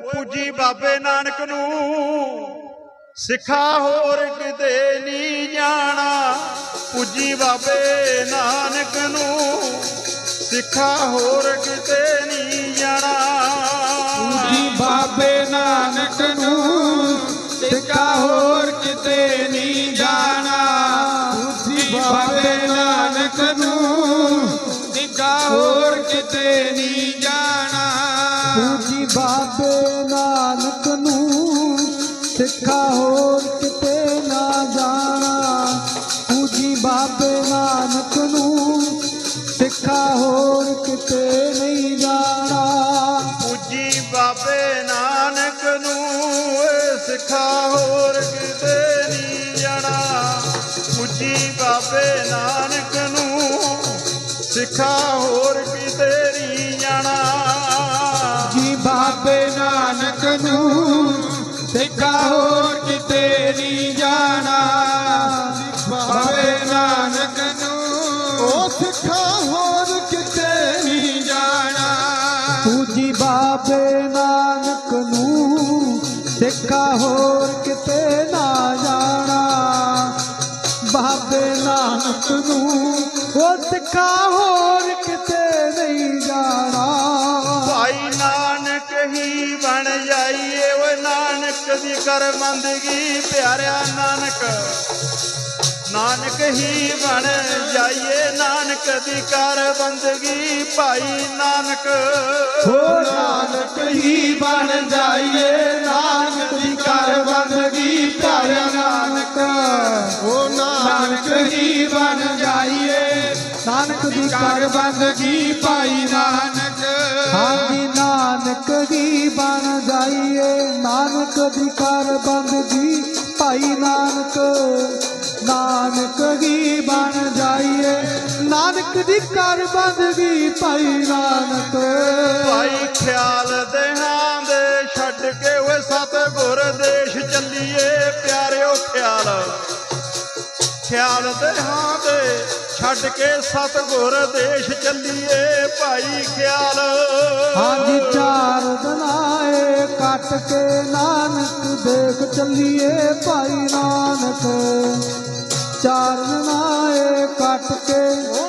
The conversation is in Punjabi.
ਪੂਜੀ ਬਾਬੇ ਨਾਨਕ ਨੂੰ। ਸਿੱਖਾ ਹੋਰ ਕਿਤੇ ਨਹੀਂ ਜਾਣਾ। ਪੂਜੀ ਬਾਬੇ ਨਾਨਕ ਨੂੰ। ਸਿੱਖਾ ਹੋਰ ਕਿਤੇ ਨਹੀਂ ਜਾਣਾ। ਜੀ ਬਾਬੇ ਨਾਨਕ ਨੂੰ। ਸਿੱਖਾ ਹੋਰ ਕਿਤੇ ਨਹੀਂ ਜਾਣਾ। ਜੀ ਬਾਬੇ ਨਾਨਕ ਨੂੰ। ਟਿਕਾ ਹੋਰ ਕਿਤੇ ਨਹੀਂ ਜਾਣਾ। ਪੂਜੀ ਬਾਬੇ ਨਾਨਕ ਨੂੰ ਸਿੱਖਾ ਹੋਰ ਕਿਤੇ ਨਾ ਜਾਣਾ। ਪੂਜੀ ਬਾਬੇ ਨਾਨਕ ਨੂੰ ਸਿੱਖਾ ਹੋਰ ਕਿਤੇ ਨਹੀਂ ਜਾਣਾ। ਪੂਜੀ ਬਾਬੇ ਨਾਨਕ ਨੂੰ ਏ ਸਿੱਖਾ ਹੋਰ ਕਿਤੇ ਨਹੀਂ ਜਾਣਾ। ਪੂਜੀ ਬਾਬੇ ਨਾਨਕ ਨੂੰ ਸਿੱਖਾ ਹੋਰ ਬਾਬੇ ਨਾਨਕ ਨੂੰ ਸਿੱਖਾ ਹੋਰ ਕਿਤੇ ਨਾ ਜਾਣਾ। ਬਾਬੇ ਨਾਨਕ ਨੂੰ ਉਹ ਸਿੱਖਾ ਹੋਰ ਕਿਤੇ ਨਹੀਂ ਜਾਣਾ। ਭਾਈ ਨਾਨਕ ਹੀ ਬਣ ਜਾਈਏ, ਓਏ ਨਾਨਕ ਦੀ ਕਰਮੰਦਗੀ, ਪਿਆਰਿਆ ਨਾਨਕ। ਨਾਨਕ ਹੀ ਬਣ ਜਾਈਏ ਨਾਨਕ ਦੀ ਕਰ ਬੰਦਗੀ ਭਾਈ ਨਾਨਕ। ਹੋ ਨਾਨਕ ਹੀ ਬਣ ਜਾਈਏ ਨਾਨਕ ਦੀ ਕਰ ਬੰਦਗੀ ਪਿਆਰਾ ਨਾਨਕ। ਹੋ ਨਾਨਕ ਹੀ ਬਣ ਜਾਈਏ ਨਾਨਕ ਦੀ ਕਰ ਬੰਦਗੀ ਭਾਈ ਨਾਨਕ। ਹਾਂਜੀ ਨਾਨਕ ਦੀ ਬਣ ਜਾਈਏ ਨਾਨਕ ਦੀ ਕਰ ਬੰਦਗੀ ਭਾਈ ਨਾਨਕ। ਨਾਨਕ ਦੀ ਬਣ ਜਾਈਏ। ਨਾਨਕ ਦੀ ਕਰ ਬੰਦਗੀ ਭਾਈ ਨਾਨਕ। ਭਾਈ ਖਿਆਲ ਦੇਹਾਂ ਦੇ ਛੱਡ ਕੇ ਓਏ ਸਤਿਗੁਰ ਦੇਸ਼ ਚੱਲੀਏ ਪਿਆਰਿਓ ਖਿਆਲ। ਖਿਆਲ ਦੇਹਾਂ ਦੇ ਛੱਡ ਕੇ ਸਤਿਗੁਰ ਦੇਸ਼ ਚੱਲੀਏ ਭਾਈ ਖਿਆਲ। ਹਾਂਜੀ ਚਾਰ ਦਿਨਾਏ ਕੱਟ ਕੇ ਨਾਨਕ ਦੇਖ ਚੱਲੀਏ ਭਾਈ ਨਾਨਕ। ਚਾਰ ਕੱਟ ਕੇ